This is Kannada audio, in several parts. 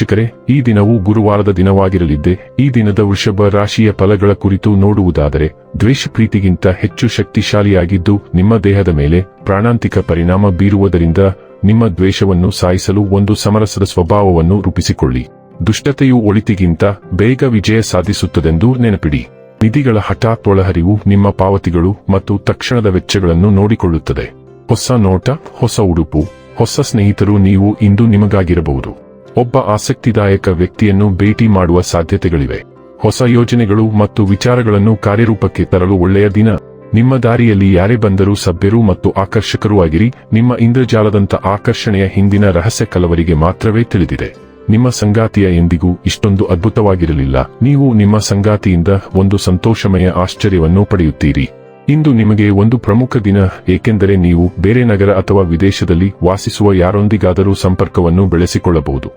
ವೀಕ್ಷಕರೇ, ಈ ದಿನವು ಗುರುವಾರದ ದಿನವಾಗಿರಲಿದ್ದೆ, ಈ ದಿನದ ವೃಷಭ ರಾಶಿಯ ಫಲಗಳ ಕುರಿತು ನೋಡುವುದಾದರೆ ದ್ವೇಷ ಪ್ರೀತಿಗಿಂತ ಹೆಚ್ಚು ಶಕ್ತಿಶಾಲಿಯಾಗಿದ್ದು, ನಿಮ್ಮ ದೇಹದ ಮೇಲೆ ಪ್ರಾಣಾಂತಿಕ ಪರಿಣಾಮ ಬೀರುವುದರಿಂದ ನಿಮ್ಮ ದ್ವೇಷವನ್ನು ಸಾಯಿಸಲು ಒಂದು ಸಮರಸದ ಸ್ವಭಾವವನ್ನು ರೂಪಿಸಿಕೊಳ್ಳಿ. ದುಷ್ಟತೆಯು ಒಳಿತಿಗಿಂತ ಬೇಗ ವಿಜಯ ಸಾಧಿಸುತ್ತದೆಂದು ನೆನಪಿಡಿ. ನಿಧಿಗಳ ಹಠಾತ್ ಒಳಹರಿವು ನಿಮ್ಮ ಪಾವತಿಗಳು ಮತ್ತು ತಕ್ಷಣದ ವೆಚ್ಚಗಳನ್ನು ನೋಡಿಕೊಳ್ಳುತ್ತದೆ. ಹೊಸ ನೋಟ, ಹೊಸ ಉಡುಪು, ಹೊಸ ಸ್ನೇಹಿತರು ನೀವು ಇಂದು ನಿಮಗಾಗಿರಬಹುದು. ಒಬ್ಬ ಆಸಕ್ತಿದಾಯಕ ವ್ಯಕ್ತಿಯನ್ನು ಭೇಟಿ ಮಾಡುವ ಸಾಧ್ಯತೆಗಳಿವೆ. ಹೊಸ ಯೋಜನೆಗಳು ಮತ್ತು ವಿಚಾರಗಳನ್ನು ಕಾರ್ಯರೂಪಕ್ಕೆ ತರಲು ಒಳ್ಳೆಯ ದಿನ. ನಿಮ್ಮ ದಾರಿಯಲ್ಲಿ ಯಾರೇ ಬಂದರೂ ಸಭ್ಯರು ಮತ್ತು ಆಕರ್ಷಕರೂ ಆಗಿರಿ. ನಿಮ್ಮ ಇಂದ್ರಜಾಲದಂತ ಆಕರ್ಷಣೆಯ ಹಿಂದಿನ ರಹಸ್ಯ ಕಲವರಿಗೆ ಮಾತ್ರವೇ ತಿಳಿದಿದೆ. ನಿಮ್ಮ ಸಂಗಾತಿಯ ಎಂದಿಗೂ ಇಷ್ಟೊಂದು ಅದ್ಭುತವಾಗಿರಲಿಲ್ಲ. ನೀವು ನಿಮ್ಮ ಸಂಗಾತಿಯಿಂದ ಒಂದು ಸಂತೋಷಮಯ ಆಶ್ಚರ್ಯವನ್ನು ಪಡೆಯುತ್ತೀರಿ. ಇಂದು ನಿಮಗೆ ಒಂದು ಪ್ರಮುಖ ದಿನ, ಏಕೆಂದರೆ ನೀವು ಬೇರೆ ನಗರ ಅಥವಾ ವಿದೇಶದಲ್ಲಿ ವಾಸಿಸುವ ಯಾರೊಂದಿಗಾದರೂ ಸಂಪರ್ಕವನ್ನು ಬೆಳೆಸಿಕೊಳ್ಳಬಹುದು.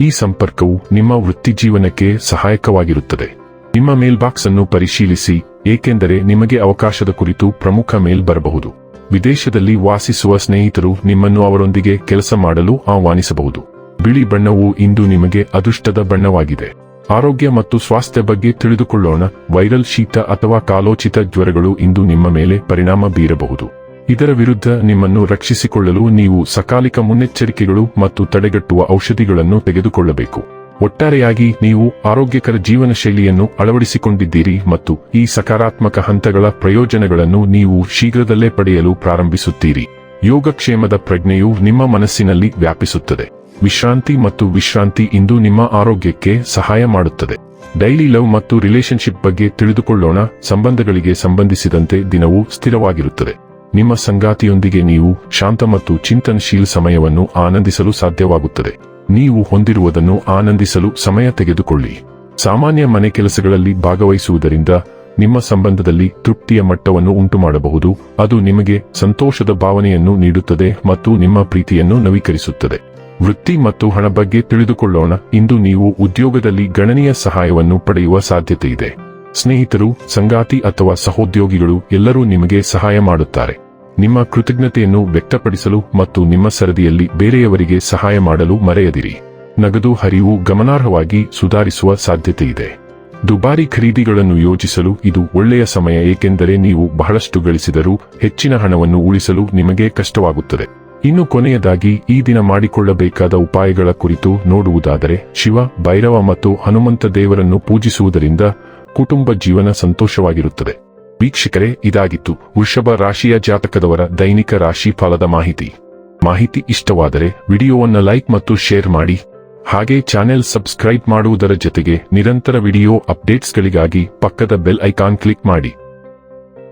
ಈ ಸಂಪರ್ಕವು ನಿಮ್ಮ ವೃತ್ತಿಜೀವನಕ್ಕೆ ಸಹಾಯಕವಾಗಿರುತ್ತದೆ. ನಿಮ್ಮ ಮೇಲ್ಬಾಕ್ಸ್ ಅನ್ನು ಪರಿಶೀಲಿಸಿ, ಏಕೆಂದರೆ ನಿಮಗೆ ಅವಕಾಶದ ಕುರಿತು ಪ್ರಮುಖ ಮೇಲ್ ಬರಬಹುದು. ವಿದೇಶದಲ್ಲಿ ವಾಸಿಸುವ ಸ್ನೇಹಿತರು ನಿಮ್ಮನ್ನು ಅವರೊಂದಿಗೆ ಕೆಲಸ ಮಾಡಲು ಆಹ್ವಾನಿಸಬಹುದು. ಬಿಳಿ ಬಣ್ಣವು ಇಂದು ನಿಮಗೆ ಅದೃಷ್ಟದ ಬಣ್ಣವಾಗಿದೆ. ಆರೋಗ್ಯ ಮತ್ತು ಸ್ವಾಸ್ಥ್ಯ ಬಗ್ಗೆ ತಿಳಿದುಕೊಳ್ಳೋಣ. ವೈರಲ್ ಶೀತ ಅಥವಾ ಕಾಲೋಚಿತ ಜ್ವರಗಳು ಇಂದು ನಿಮ್ಮ ಮೇಲೆ ಪರಿಣಾಮ ಬೀರಬಹುದು. ಇದರ ವಿರುದ್ಧ ನಿಮ್ಮನ್ನು ರಕ್ಷಿಸಿಕೊಳ್ಳಲು ನೀವು ಸಕಾಲಿಕ ಮುನ್ನೆಚ್ಚರಿಕೆಗಳು ಮತ್ತು ತಡೆಗಟ್ಟುವ ಔಷಧಿಗಳನ್ನು ತೆಗೆದುಕೊಳ್ಳಬೇಕು. ಒಟ್ಟಾರೆಯಾಗಿ ನೀವು ಆರೋಗ್ಯಕರ ಜೀವನ ಶೈಲಿಯನ್ನು ಅಳವಡಿಸಿಕೊಂಡಿದ್ದೀರಿ ಮತ್ತು ಈ ಸಕಾರಾತ್ಮಕ ಹಂತಗಳ ಪ್ರಯೋಜನಗಳನ್ನು ನೀವು ಶೀಘ್ರದಲ್ಲೇ ಪಡೆಯಲು ಪ್ರಾರಂಭಿಸುತ್ತೀರಿ. ಯೋಗಕ್ಷೇಮದ ಪ್ರಜ್ಞೆಯು ನಿಮ್ಮ ಮನಸ್ಸಿನಲ್ಲಿ ವ್ಯಾಪಿಸುತ್ತದೆ. ವಿಶ್ರಾಂತಿ ಮತ್ತು ವಿಶ್ರಾಂತಿ ಇಂದು ನಿಮ್ಮ ಆರೋಗ್ಯಕ್ಕೆ ಸಹಾಯ ಮಾಡುತ್ತದೆ. ಡೈಲಿ ಲವ್ ಮತ್ತು ರಿಲೇಶನ್ಶಿಪ್ ಬಗ್ಗೆ ತಿಳಿದುಕೊಳ್ಳೋಣ. ಸಂಬಂಧಗಳಿಗೆ ಸಂಬಂಧಿಸಿದಂತೆ ದಿನವು ಸ್ಥಿರವಾಗಿರುತ್ತದೆ. ನಿಮ್ಮ ಸಂಗಾತಿಯೊಂದಿಗೆ ನೀವು ಶಾಂತ ಮತ್ತು ಚಿಂತನಶೀಲ ಸಮಯವನ್ನು ಆನಂದಿಸಲು ಸಾಧ್ಯವಾಗುತ್ತದೆ. ನೀವು ಹೊಂದಿರುವುದನ್ನು ಆನಂದಿಸಲು ಸಮಯ ತೆಗೆದುಕೊಳ್ಳಿ. ಸಾಮಾನ್ಯ ಮನೆ ಕೆಲಸಗಳಲ್ಲಿ ಭಾಗವಹಿಸುವುದರಿಂದ ನಿಮ್ಮ ಸಂಬಂಧದಲ್ಲಿ ತೃಪ್ತಿಯ ಮಟ್ಟವನ್ನು ಉಂಟುಮಾಡಬಹುದು. ಅದು ನಿಮಗೆ ಸಂತೋಷದ ಭಾವನೆಯನ್ನು ನೀಡುತ್ತದೆ ಮತ್ತು ನಿಮ್ಮ ಪ್ರೀತಿಯನ್ನು ನವೀಕರಿಸುತ್ತದೆ. ವೃತ್ತಿ ಮತ್ತು ಹಣ ಬಗ್ಗೆ ತಿಳಿದುಕೊಳ್ಳೋಣ. ಇಂದು ನೀವು ಉದ್ಯೋಗದಲ್ಲಿ ಗಣನೀಯ ಸಹಾಯವನ್ನು ಪಡೆಯುವ ಸಾಧ್ಯತೆ ಇದೆ. ಸ್ನೇಹಿತರು, ಸಂಗಾತಿ ಅಥವಾ ಸಹೋದ್ಯೋಗಿಗಳು ಎಲ್ಲರೂ ನಿಮಗೆ ಸಹಾಯ ಮಾಡುತ್ತಾರೆ. ನಿಮ್ಮ ಕೃತಜ್ಞತೆಯನ್ನು ವ್ಯಕ್ತಪಡಿಸಲು ಮತ್ತು ನಿಮ್ಮ ಸರದಿಯಲ್ಲಿ ಬೇರೆಯವರಿಗೆ ಸಹಾಯ ಮಾಡಲು ಮರೆಯದಿರಿ. ನಗದು ಹರಿವು ಗಮನಾರ್ಹವಾಗಿ ಸುಧಾರಿಸುವ ಸಾಧ್ಯತೆ ಇದೆ. ದುಬಾರಿ ಖರೀದಿಗಳನ್ನು ಯೋಜಿಸಲು ಇದು ಒಳ್ಳೆಯ ಸಮಯ, ಏಕೆಂದರೆ ನೀವು ಬಹಳಷ್ಟು ಗಳಿಸಿದರೂ ಹೆಚ್ಚಿನ ಹಣವನ್ನು ಉಳಿಸಲು ನಿಮಗೆ ಕಷ್ಟವಾಗುತ್ತದೆ. ಇನ್ನು ಕೊನೆಯದಾಗಿ ಈ ದಿನ ಮಾಡಿಕೊಳ್ಳಬೇಕಾದ ಉಪಾಯಗಳ ಕುರಿತು ನೋಡುವುದಾದರೆ ಶಿವ, ಭೈರವ ಮತ್ತು ಹನುಮಂತ ದೇವರನ್ನು ಪೂಜಿಸುವುದರಿಂದ ಕುಟುಂಬ ಜೀವನ ಸಂತೋಷವಾಗಿರುತ್ತದೆ. ವೀಕ್ಷಕರೇ, ಇದಾಗಿತ್ತು ವೃಷಭ ರಾಶಿಯ ಜಾತಕದವರ ದೈನಿಕ ರಾಶಿ ಫಲದ ಮಾಹಿತಿ. ಮಾಹಿತಿ ಇಷ್ಟವಾದರೆ ವಿಡಿಯೋವನ್ನು ಲೈಕ್ ಮತ್ತು ಶೇರ್ ಮಾಡಿ. ಹಾಗೆ ಚಾನೆಲ್ ಸಬ್ಸ್ಕ್ರೈಬ್ ಮಾಡುವುದರ ಜೊತೆಗೆ ನಿರಂತರ ವಿಡಿಯೋ ಅಪ್ಡೇಟ್ಸ್ಗಳಿಗಾಗಿ ಪಕ್ಕದ ಬೆಲ್ ಐಕಾನ್ ಕ್ಲಿಕ್ ಮಾಡಿ.